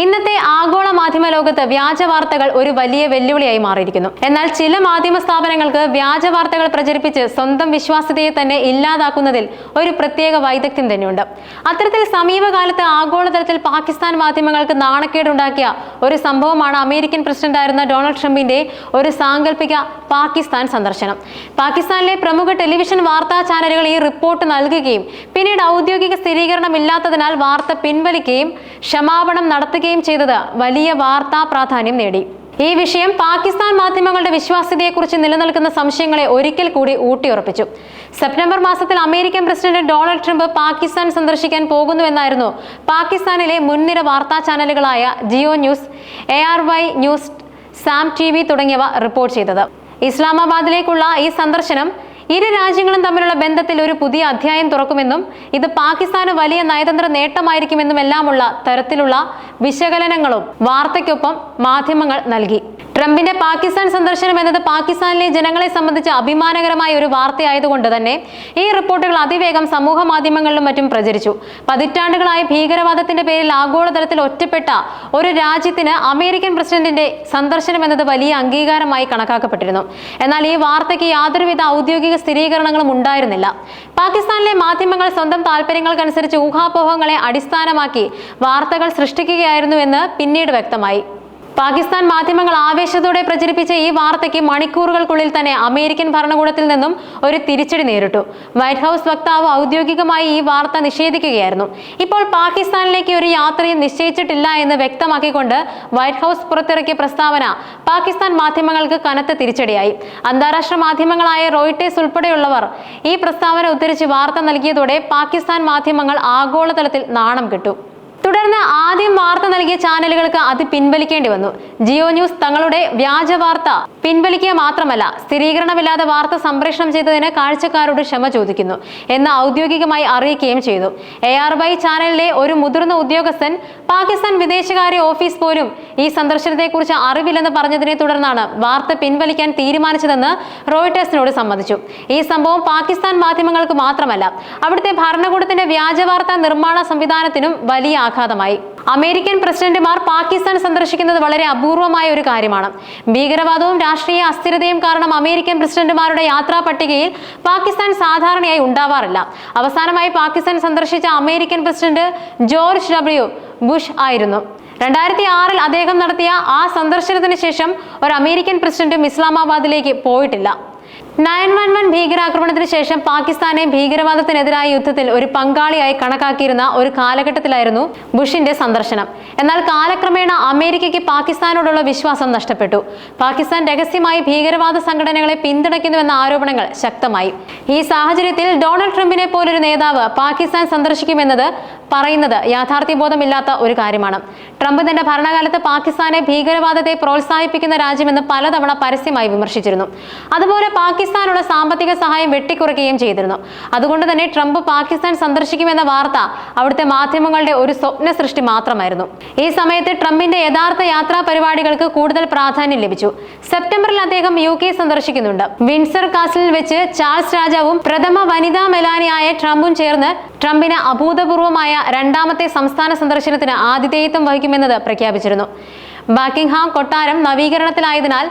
ഇന്നത്തെ ആഗോള മാധ്യമ ലോകത്ത് വ്യാജ വാർത്തകൾ ഒരു വലിയ വെല്ലുവിളിയായി മാറിയിരിക്കുന്നു. എന്നാൽ ചില മാധ്യമ സ്ഥാപനങ്ങൾക്ക് വ്യാജ വാർത്തകൾ പ്രചരിപ്പിച്ച് സ്വന്തം വിശ്വാസ്യതയെ തന്നെ ഇല്ലാതാക്കുന്നതിൽ ഒരു പ്രത്യേക വൈദഗ്ധ്യം തന്നെയുണ്ട്. അത്തരത്തിൽ സമീപകാലത്ത് ആഗോളതലത്തിൽ പാകിസ്ഥാൻ മാധ്യമങ്ങൾക്ക് നാണക്കേടുണ്ടാക്കിയ ഒരു സംഭവമാണ് അമേരിക്കൻ പ്രസിഡന്റായിരുന്ന ഡൊണാൾഡ് ട്രംപിന്റെ ഒരു സാങ്കല്പിക പാകിസ്ഥാൻ സന്ദർശനം. പാകിസ്ഥാനിലെ പ്രമുഖ ടെലിവിഷൻ വാർത്താ ചാനലുകൾ ഈ റിപ്പോർട്ട് നൽകുകയും പിന്നീട് ഔദ്യോഗിക സ്ഥിരീകരണം ഇല്ലാത്തതിനാൽ വാർത്ത പിൻവലിക്കുകയും ക്ഷമാപണം നടത്തുകയും ചെയ്തത് വലിയ വാർത്താ പ്രാധാന്യം നേടി. ഈ വിഷയം പാകിസ്ഥാൻ മാധ്യമങ്ങളുടെ വിശ്വാസ്യതയെക്കുറിച്ച് നിലനിൽക്കുന്ന സംശയങ്ങളെ ഒരിക്കൽ കൂടി ഊട്ടിയുറപ്പിച്ചു. സെപ്റ്റംബർ മാസത്തിൽ American president Donald Trump Pakistan സന്ദർശിക്കാൻ പോകുന്നുവെന്നായിരുന്നു പാകിസ്ഥാനിലെ മുൻനിര വാർത്താ ചാനലുകളായ Geo News A R Y News Samaa T തുടങ്ങിയവ റിപ്പോർട്ട് ചെയ്തത്. ഇസ്ലാമാബാദിലേക്കുള്ള ഈ സന്ദർശനം ഇരു രാജ്യങ്ങളും തമ്മിലുള്ള ബന്ധത്തിൽ ഒരു പുതിയ അധ്യായം തുറക്കുമെന്നും ഇത് പാകിസ്ഥാന് വലിയ നയതന്ത്ര നേട്ടമായിരിക്കുമെന്നും എല്ലാമുള്ള തരത്തിലുള്ള വിശകലനങ്ങളും വാർത്തയ്ക്കൊപ്പം മാധ്യമങ്ങൾ നൽകി. ട്രംപിന്റെ പാകിസ്ഥാൻ സന്ദർശനം എന്നത് പാകിസ്ഥാനിലെ ജനങ്ങളെ സംബന്ധിച്ച് അഭിമാനകരമായ ഒരു വാർത്തയായതുകൊണ്ട് തന്നെ ഈ റിപ്പോർട്ടുകൾ അതിവേഗം സമൂഹ മാധ്യമങ്ങളിലും മറ്റും പ്രചരിച്ചു. പതിറ്റാണ്ടുകളായി ഭീകരവാദത്തിന്റെ പേരിൽ ആഗോളതലത്തിൽ ഒറ്റപ്പെട്ട ഒരു രാജ്യത്തിന് അമേരിക്കൻ പ്രസിഡന്റിന്റെ സന്ദർശനം എന്നത് വലിയ അംഗീകാരമായി കണക്കാക്കപ്പെട്ടിരുന്നു. എന്നാൽ ഈ വാർത്തയ്ക്ക് യാതൊരുവിധ ഔദ്യോഗിക സ്ഥിരീകരണങ്ങളും ഉണ്ടായിരുന്നില്ല. പാകിസ്ഥാനിലെ മാധ്യമങ്ങൾ സ്വന്തം താല്പര്യങ്ങൾക്കനുസരിച്ച് ഊഹാപോഹങ്ങളെ അടിസ്ഥാനമാക്കി വാർത്തകൾ സൃഷ്ടിക്കുകയായിരുന്നു എന്ന് പിന്നീട് വ്യക്തമായി. പാകിസ്ഥാൻ മാധ്യമങ്ങൾ ആവേശത്തോടെ പ്രചരിപ്പിച്ച ഈ വാർത്തയ്ക്ക് മണിക്കൂറുകൾക്കുള്ളിൽ തന്നെ അമേരിക്കൻ ഭരണകൂടത്തിൽ നിന്നും ഒരു തിരിച്ചടി നേരിട്ടു. വൈറ്റ് ഹൗസ് വക്താവ് ഔദ്യോഗികമായി ഈ വാർത്ത നിഷേധിക്കുകയായിരുന്നു. ഇപ്പോൾ പാകിസ്ഥാനിലേക്ക് ഒരു യാത്രയും നിശ്ചയിച്ചിട്ടില്ല എന്ന് വ്യക്തമാക്കിക്കൊണ്ട് വൈറ്റ് ഹൗസ് പുറത്തിറക്കിയ പ്രസ്താവന പാകിസ്ഥാൻ മാധ്യമങ്ങൾക്ക് കനത്ത തിരിച്ചടിയായി. അന്താരാഷ്ട്ര മാധ്യമങ്ങളായ റോയിട്ടേഴ്സ് ഉൾപ്പെടെയുള്ളവർ ഈ പ്രസ്താവന ഉദ്ധരിച്ച് വാർത്ത നൽകിയതോടെ പാകിസ്ഥാൻ മാധ്യമങ്ങൾ ആഗോളതലത്തിൽ നാണം കെട്ടു. തുടർന്ന് ആദ്യം വാർത്ത നൽകിയ ചാനലുകൾക്ക് അത് പിൻവലിക്കേണ്ടി വന്നു. ജിയോ ന്യൂസ് തങ്ങളുടെ വ്യാജ വാർത്ത. പിൻവലിക്കുക മാത്രമല്ല സ്ഥിരീകരണമില്ലാതെ വാർത്ത സംപ്രേഷണം ചെയ്തതിന് കാഴ്ചക്കാരോട് ക്ഷമ ചോദിക്കുന്നു എന്ന് ഔദ്യോഗികമായി അറിയിക്കുകയും ചെയ്തു. എ ആർ ചാനലിലെ ഒരു മുതിർന്ന ഉദ്യോഗസ്ഥൻ പാകിസ്ഥാൻ വിദേശകാര്യ ഓഫീസ് പോലും ഈ സന്ദർശനത്തെക്കുറിച്ച് അറിവില്ലെന്ന് പറഞ്ഞതിനെ തുടർന്നാണ് വാർത്ത പിൻവലിക്കാൻ തീരുമാനിച്ചതെന്ന് റോയിട്ടേഴ്സിനോട് സമ്മതിച്ചു. ഈ സംഭവം പാകിസ്ഥാൻ മാധ്യമങ്ങൾക്ക് മാത്രമല്ല അവിടുത്തെ ഭരണകൂടത്തിന്റെ വ്യാജ വാർത്താ നിർമ്മാണ സംവിധാനത്തിനും വലിയ ആഘാതമായി. അമേരിക്കൻ പ്രസിഡന്റുമാർ പാകിസ്ഥാൻ സന്ദർശിക്കുന്നത് വളരെ അപൂർവമായ ഒരു കാര്യമാണ്. ഭീകരവാദവും രാഷ്ട്രീയ അസ്ഥിരതയും കാരണം അമേരിക്കൻ പ്രസിഡന്റുമാരുടെ യാത്രാ പട്ടികയിൽ പാകിസ്ഥാൻ സാധാരണയായി ഉണ്ടാവാറില്ല. അവസാനമായി പാകിസ്ഥാൻ സന്ദർശിച്ച American president George W Bush ആയിരുന്നു. രണ്ടായിരത്തി ആറിൽ അദ്ദേഹം നടത്തിയ ആ സന്ദർശനത്തിന് ശേഷം ഒരു അമേരിക്കൻ പ്രസിഡന്റും ഇസ്ലാമാബാദിലേക്ക് പോയിട്ടില്ല. നയൻ വൺ വൺ ഭീകരാക്രമണത്തിന് ശേഷം പാകിസ്ഥാനെ ഭീകരവാദത്തിനെതിരായ യുദ്ധത്തിൽ ഒരു പങ്കാളിയായി കണക്കാക്കിയിരുന്ന ഒരു കാലഘട്ടത്തിലായിരുന്നു ബുഷിന്റെ സന്ദർശനം. എന്നാൽ കാലക്രമേണ അമേരിക്കയ്ക്ക് പാകിസ്ഥാനോടുള്ള വിശ്വാസം നഷ്ടപ്പെട്ടു. പാകിസ്ഥാൻ രഹസ്യമായി ഭീകരവാദ സംഘടനകളെ പിന്തുണയ്ക്കുന്നുവെന്ന ആരോപണങ്ങൾ ശക്തമായി. ഈ സാഹചര്യത്തിൽ ഡൊണാൾഡ് ട്രംപിനെ പോലൊരു നേതാവ് പാകിസ്ഥാൻ സന്ദർശിക്കുമെന്നത് പറയുന്നത് യാഥാർത്ഥ്യബോധമില്ലാത്ത ഒരു കാര്യമാണ്. ട്രംപ് തന്റെ ഭരണകാലത്ത് പാകിസ്ഥാനെ ഭീകരവാദത്തെ പ്രോത്സാഹിപ്പിക്കുന്ന രാജ്യമെന്ന് പലതവണ പരസ്യമായി വിമർശിച്ചിരുന്നു. അതുപോലെ പാകിസ്ഥാനുള്ള സാമ്പത്തിക സഹായം വെട്ടിക്കുറയ്ക്കുകയും ചെയ്തിരുന്നു. അതുകൊണ്ട് തന്നെ ട്രംപ് പാകിസ്ഥാൻ സന്ദർശിക്കുമെന്ന വാർത്ത അവിടുത്തെ മാധ്യമങ്ങളുടെ ഒരു സ്വപ്ന സൃഷ്ടി മാത്രമായിരുന്നു. ഈ സമയത്ത് ട്രംപിന്റെ യഥാർത്ഥ യാത്രാ പരിപാടികൾക്ക് കൂടുതൽ പ്രാധാന്യം ലഭിച്ചു. സെപ്റ്റംബറിൽ അദ്ദേഹം യു കെ സന്ദർശിക്കുന്നുണ്ട്. വിൻസർ കാസിലിൽ വെച്ച് ചാൾസ് രാജാവും പ്രഥമ വനിതാ മെലാനിയായ ട്രംപും ചേർന്ന് ട്രംപിന് അഭൂതപൂർവമായ രണ്ടാമത്തെ സംസ്ഥാന സന്ദർശനത്തിന് ആതിഥേയത്വം വഹിക്കുമെന്നത് പ്രഖ്യാപിച്ചിരുന്നു. ബാക്കിംഗ്ഹാം കൊട്ടാരം നവീകരണത്തിലായതിനാൽ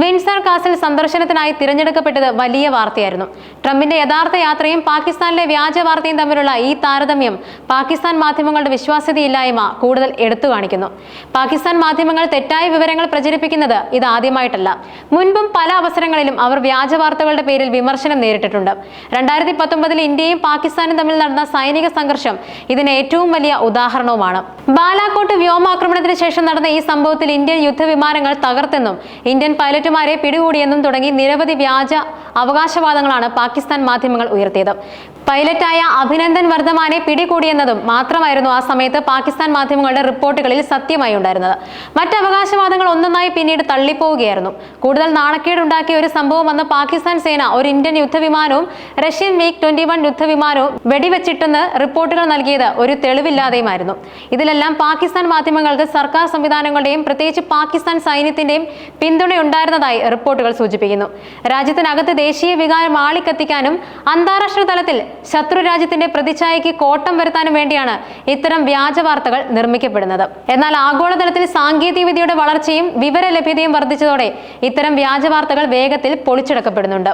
വിൻസർ കാസിൽ സന്ദർശനത്തിനായി തിരഞ്ഞെടുക്കപ്പെട്ടത് വലിയ വാർത്തയായിരുന്നു. ട്രംപിന്റെ യഥാർത്ഥ യാത്രയും പാകിസ്ഥാനിലെ വ്യാജ വാർത്തയും തമ്മിലുള്ള ഈ താരതമ്യം പാകിസ്ഥാൻ മാധ്യമങ്ങളുടെ വിശ്വാസ്യതയില്ലായ്മ കൂടുതൽ എടുത്തു കാണിക്കുന്നു. പാകിസ്ഥാൻ മാധ്യമങ്ങൾ തെറ്റായ വിവരങ്ങൾ പ്രചരിപ്പിക്കുന്നത് ഇത് ആദ്യമായിട്ടല്ല. മുൻപും പല അവസരങ്ങളിലും അവർ വ്യാജ വാർത്തകളുടെ പേരിൽ വിമർശനം നേരിട്ടിട്ടുണ്ട്. രണ്ടായിരത്തി പത്തൊമ്പതിൽ ഇന്ത്യയും പാകിസ്ഥാനും തമ്മിൽ നടന്ന സൈനിക സംഘർഷം ഇതിന് ഏറ്റവും വലിയ ഉദാഹരണവുമാണ്. ബാലാക്കോട്ട് വ്യോമാക്രമണത്തിന് ശേഷം നടന്ന ഈ സംഭവത്തിൽ ഇന്ത്യൻ യുദ്ധവിമാനങ്ങൾ തകർത്തെന്നും ഇന്ത്യൻ പൈലറ്റുമാരെ പിടികൂടിയെന്നും തുടങ്ങി നിരവധി വ്യാജ അവകാശവാദങ്ങളാണ് പാകിസ്ഥാൻ മാധ്യമങ്ങൾ ഉയർത്തിയത്. പൈലറ്റായ അഭിനന്ദൻ വർദ്ധമാനെ പിടികൂടിയെന്നതും മാത്രമായിരുന്നു ആ സമയത്ത് പാകിസ്ഥാൻ മാധ്യമങ്ങളുടെ റിപ്പോർട്ടുകളിൽ സത്യമായി ഉണ്ടായിരുന്നത്. മറ്റ് അവകാശവാദങ്ങൾ ഒന്നൊന്നായി പിന്നീട് തള്ളിപ്പോവുകയായിരുന്നു. കൂടുതൽ നാണക്കേടുണ്ടാക്കിയ ഒരു സംഭവം വന്ന് പാകിസ്ഥാൻ സേന ഒരു ഇന്ത്യൻ യുദ്ധവിമാനവും റഷ്യൻ വീക്ക് ട്വന്റി വൺ യുദ്ധവിമാനവും വെടിവെച്ചിട്ടെന്ന് റിപ്പോർട്ടുകൾ നൽകിയത് ഒരു തെളിവില്ലാതെയുമായിരുന്നു. ഇതിലെല്ലാം പാകിസ്ഥാൻ മാധ്യമങ്ങൾക്ക് സർക്കാർ സംവിധാനങ്ങളുടെയും പ്രത്യേകിച്ച് പാകിസ്ഥാൻ സൈന്യത്തിന്റെയും പിന്തുണയുണ്ടായിരുന്നു ലക്ഷ്യമിടുന്നതായി റിപ്പോർട്ടുകൾ സൂചിപ്പിക്കുന്നു. രാജ്യത്തിനകത്ത് ദേശീയ വികാരം ആളിക്കത്തിക്കാനും അന്താരാഷ്ട്ര തലത്തിൽ ശത്രു രാജ്യത്തിന്റെ പ്രതിച്ഛായയ്ക്ക് കോട്ടം വരുത്താനും വേണ്ടിയാണ് ഇത്തരം വ്യാജ വാർത്തകൾ നിർമ്മിക്കപ്പെടുന്നത്. എന്നാൽ ആഗോളതലത്തിൽ സാങ്കേതിക വിദ്യയുടെ വളർച്ചയും വിവര ലഭ്യതയും വർദ്ധിച്ചതോടെ ഇത്തരം വ്യാജ വാർത്തകൾ വേഗത്തിൽ പൊളിച്ചെടുക്കപ്പെടുന്നുണ്ട്.